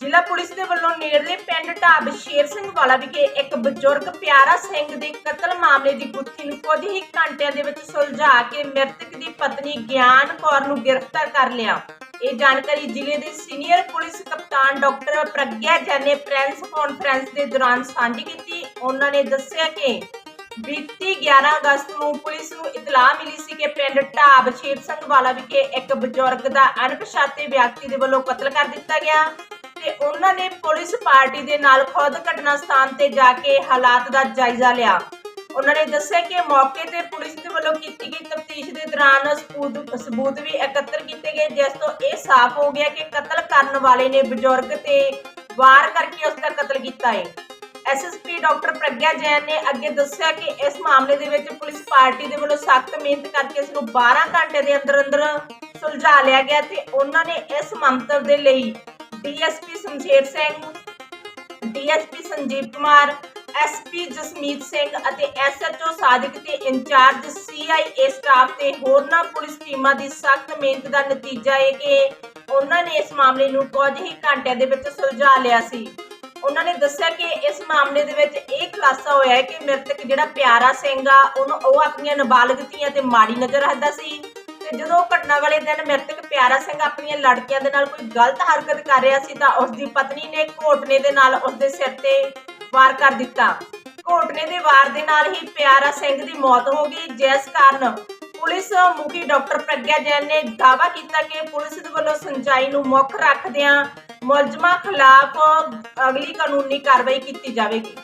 ਜ਼ਿਲ੍ਹਾ ਪੁਲਿਸ ਦੇ ਵੱਲੋਂ ਨੇੜਲੇ ਪਿੰਡ ਢਾਬ ਸ਼ੇਰ ਸਿੰਘ ਵਾਲਾ ਵਿਖੇ ਇੱਕ ਬਜ਼ੁਰਗ ਪਿਆਰਾ ਸਿੰਘ ਦੇ ਕਤਲ ਮਾਮਲੇ ਦੀ ਗੁੱਥੀ ਨੂੰ ਕੁਝ ਹੀ ਘੰਟਿਆਂ ਦੇ ਵਿੱਚ ਸੁਲਝਾ ਕੇ ਮ੍ਰਿਤਕ ਦੀ ਪਤਨੀ ਗਿਆਨ ਕੌਰ ਨੂੰ ਗ੍ਰਿਫਤਾਰ ਕਰ ਲਿਆ। ਇਹ ਜਾਣਕਾਰੀ ਜ਼ਿਲ੍ਹੇ ਦੇ ਸੀਨੀਅਰ ਪੁਲਿਸ ਕਪਤਾਨ ਡਾਕਟਰ ਪ੍ਰਗਿਆ ਜੈਨ ਨੇ ਪ੍ਰੈਸ ਕਾਨਫਰੰਸ ਦੇ ਦੌਰਾਨ ਸਾਂਝੀ ਕੀਤੀ। ਉਹਨਾਂ ਨੇ ਦੱਸਿਆ ਕਿ ਬੀਤੀ 11 ਅਗਸਤ ਨੂੰ ਪੁਲਿਸ ਨੂੰ ਇਤਲਾਹ ਮਿਲੀ ਸੀ ਕਿ ਪਿੰਡ ਢਾਬ ਸ਼ੇਰ ਸਿੰਘ ਵਾਲਾ ਵਿਖੇ ਇੱਕ ਬਜ਼ੁਰਗ ਦਾ ਅਣਪਛਾਤੇ ਵਿਅਕਤੀ ਦੇ ਵੱਲੋਂ ਕਤਲ ਕਰ ਦਿੱਤਾ ਗਿਆ। ਤੇ ਉਹਨਾਂ ਨੇ ਪੁਲਿਸ ਪਾਰਟੀ ਦੇ ਨਾਲ ਖੁਦ ਘਟਨਾ ਸਥਾਨ ਤੇ ਜਾ ਕੇ ਹਾਲਾਤ ਦਾ ਜਾਇਜ਼ਾ ਲਿਆ। ਉਹਨਾਂ ਨੇ ਦੱਸਿਆ ਕਿ ਮੌਕੇ ਤੇ ਪੁਲਿਸ ਦੇ ਵੱਲੋਂ ਕੀਤੀ ਗਈ ਤਫਤੀਸ਼ ਦੇ ਦੌਰਾਨ ਸਬੂਤ ਸਬੂਤ ਵੀ ਇਕੱਤਰ ਕੀਤੇ ਗਏ, ਜਿਸ ਤੋਂ ਇਹ ਸਾਫ਼ ਹੋ ਗਿਆ ਕਿ ਕਤਲ ਕਰਨ ਵਾਲੇ ਨੇ ਬਜ਼ੁਰਗ ਤੇ ਵਾਰ ਕਰਕੇ ਉਸ ਦਾ ਕਤਲ ਕੀਤਾ ਹੈ। ਐਸਐਸਪੀ ਡਾਕਟਰ ਪ੍ਰਗਿਆ ਜੈਨ ਨੇ ਅੱਗੇ ਦੱਸਿਆ ਕਿ ਇਸ ਮਾਮਲੇ ਦੇ ਵਿੱਚ ਪੁਲਿਸ ਪਾਰਟੀ ਦੇ ਵੱਲੋਂ ਸਖਤ ਮਿਹਨਤ ਕਰਕੇ ਇਸ ਨੂੰ 12 ਘੰਟੇ ਦੇ ਅੰਦਰ ਅੰਦਰ ਸੁਲਝਾ ਲਿਆ ਗਿਆ ਤੇ ਉਹਨਾਂ ਨੇ ਇਸ ਮੰਤਵ ਦੇ ਲਈ DSP Shamsher Singh, DSP Sanjeev Kumar, SP Jasmeet Singh ਅਤੇ ਐਸਐਚਓ ਸਾਦਿਕ ਤੇ ਇੰਚਾਰਜ ਸੀਆਈਏ ਸਟਾਫ ਤੇ ਹੋਰਨਾਂ ਪੁਲਿਸ ਟੀਮਾਂ ਦੀ ਸਖਤ ਮਿਹਨਤ ਦਾ ਨਤੀਜਾ ਹੈ ਕਿ ਉਹਨਾਂ ਨੇ ਇਸ ਮਾਮਲੇ ਨੂੰ ਕੁਝ ਹੀ ਘੰਟਿਆਂ ਦੇ ਵਿੱਚ ਸੁਲਝਾ ਲਿਆ ਸੀ। ਉਹਨਾਂ ਨੇ ਦੱਸਿਆ ਕਿ ਇਸ ਮਾਮਲੇ ਦੇ ਵਿੱਚ ਇਹ ਖੁਲਾਸਾ ਹੋਇਆ ਹੈ ਕਿ ਮ੍ਰਿਤਕ ਜਿਹੜਾ ਪਿਆਰਾ ਸਿੰਘ ਆ, ਉਹਨੂੰ ਉਹ ਆਪਣੀਆਂ ਨਾਬਾਲਗ ਧੀਆਂ ਤੇ ਮਾੜੀ ਨਜ਼ਰ ਰੱਖਦਾ ਸੀ ਤੇ ਜਦੋਂ ਘਟਨਾ ਵਾਲੇ ਦਿਨ ਮ੍ਰਿਤਕ ਪਿਆਰਾ ਸਿੰਘ ਆਪਣੀਆਂ ਲੜਕੀਆਂ ਦੇ ਨਾਲ ਕੋਈ ਗਲਤ ਹਰਕਤ ਕਰ ਰਿਹਾ ਸੀ ਤਾਂ ਉਸ ਦੀ ਪਤਨੀ ਨੇ ਘੋਟਨੇ ਦੇ ਨਾਲ ਉਸ ਦੇ ਸਿਰ ਤੇ ਵਾਰ ਕਰ ਦਿੱਤਾ। ਘੋਟਨੇ ਦੇ ਵਾਰ ਦੇ ਨਾਲ ਹੀ ਪਿਆਰਾ ਸਿੰਘ ਦੀ ਮੌਤ ਹੋ ਗਈ। ਜਿਸ ਕਾਰਨ ਪੁਲਿਸ ਮੁਖੀ ਡਾਕਟਰ ਪ੍ਰਗਿਆ ਜੈਨ ਨੇ ਦਾਅਵਾ ਕੀਤਾ ਕਿ ਪੁਲਿਸ ਦੇ ਵੱਲੋਂ ਸੰਚਾਈ ਨੂੰ ਮੁੱਖ ਰੱਖਦਿਆਂ ਮੁਲਜ਼ਮਾਂ ਖਿਲਾਫ ਅਗਲੀ ਕਾਨੂੰਨੀ ਕਾਰਵਾਈ ਕੀਤੀ ਜਾਵੇਗੀ।